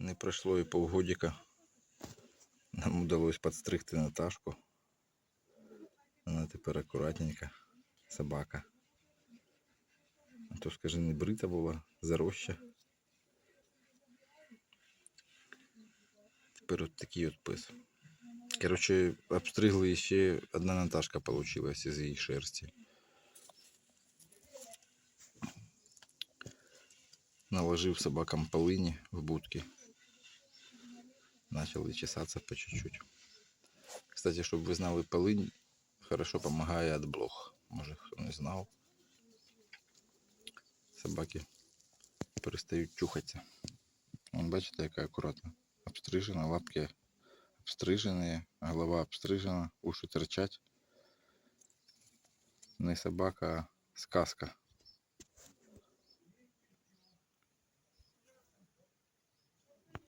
Не пройшло і полгодика. Нам удалось підстригти Наташку. Вона тепер акуратненька собака. А то скажи, не брита була, зароща. Тепер от такий от пес. Коротше, обстригли і ще одна Наташка получилась із її шерсті. Наложив собакам полыни в будке Начали чесаться по чуть-чуть. Кстати, чтобы вы знали, полынь хорошо помогает от блох. Может, кто не знал. Собаки перестають чухатися. Вон, бачите, яка акуратна. Обстрижена, лапки обстрижені, голова обстрижена, уші торчать. Не собака, а сказка.